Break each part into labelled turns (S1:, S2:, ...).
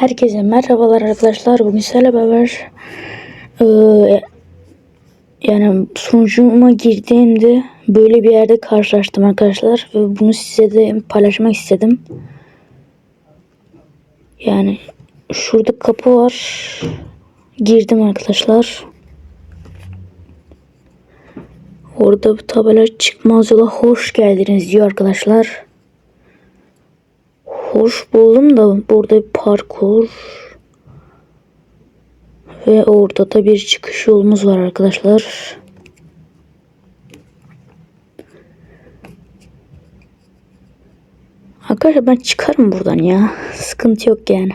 S1: Herkese merhabalar arkadaşlar. Bugün sizlerle beraber eee, yani sunucuma girdiğimde böyle bir yerde karşılaştım arkadaşlar ve bunu size de paylaşmak istedim. Yani şurada kapı var. Girdim arkadaşlar. Orada bir tabela çıkmaz yola hoş geldiniz diyor arkadaşlar. Hoş buldum da burada bir parkur ve orada da bir çıkış yolumuz var arkadaşlar. Arkadaşlar ben çıkarım buradan ya. Sıkıntı yok yani.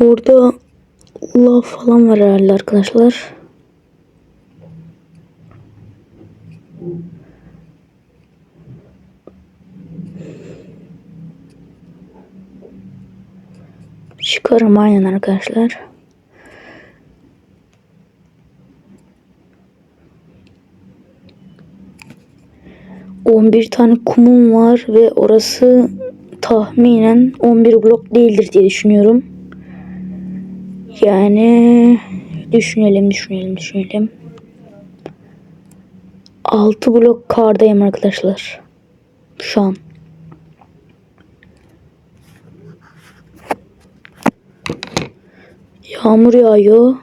S1: Orada lav falan var herhalde arkadaşlar. Çıkarım aynen arkadaşlar. On bir tane kumum var ve orası tahminen 11 blok değildir diye düşünüyorum. Yani düşünelim düşünelim düşünelim. 6 blok kardayım arkadaşlar. Şu an. Yağmur yağıyor.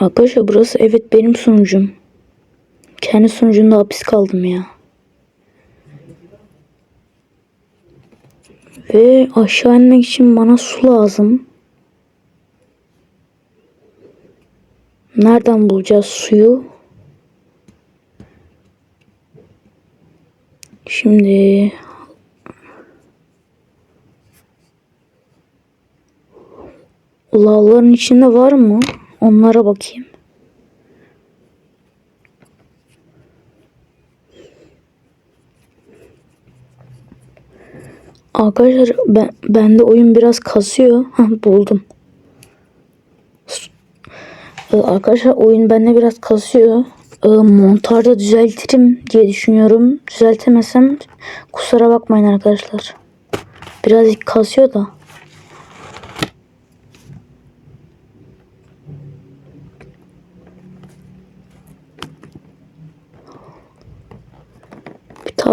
S1: Arkadaşlar burası evet benim sunucum. Kendi sunucumda hapis kaldım ya. Ve aşağı inmek için bana su lazım. Nereden bulacağız suyu? Şimdi lavların içinde var mı? Onlara bakayım. Arkadaşlar ben bende oyun biraz kasıyor. Hah, buldum. Ee, Arkadaşlar oyun bende biraz kasıyor. Ee, Montajda düzeltirim diye düşünüyorum. Düzeltemesem kusura bakmayın arkadaşlar. Birazcık kasıyor da.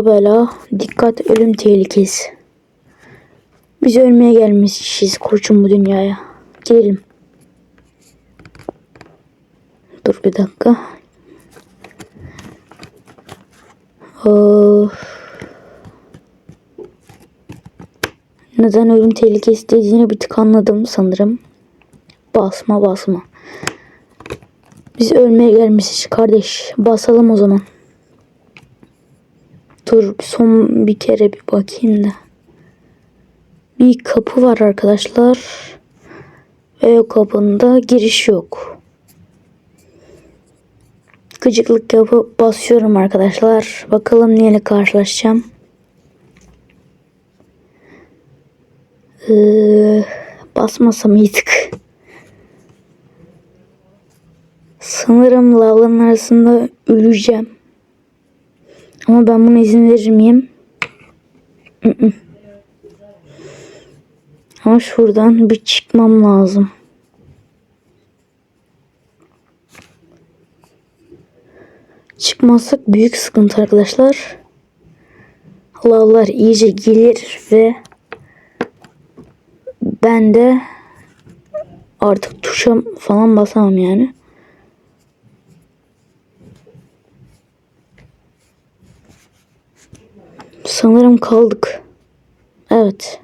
S1: Tabela. Dikkat ölüm tehlikesi. Biz ölmeye gelmişiz koçum bu dünyaya. Girelim. Dur bir dakika. Of. Neden ölüm tehlikesi dediğini bir tık anladım sanırım. Basma basma. Biz ölmeye gelmişiz kardeş. Basalım o zaman. Dur son bir kere bir bakayım da. Bir kapı var arkadaşlar. Ve o kapının da giriş yok. Gıcıklık yapıp basıyorum arkadaşlar. Bakalım neyle karşılaşacağım. Ee, basmasam iyiydik. Sanırım lavların arasında öleceğim. Ama ben buna izin verir miyim? Ama şuradan bir çıkmam lazım. Çıkmazsak büyük sıkıntı arkadaşlar. Lavlar iyice gelir ve ben de artık tuşa falan basamam yani. Sanırım kaldık. Evet.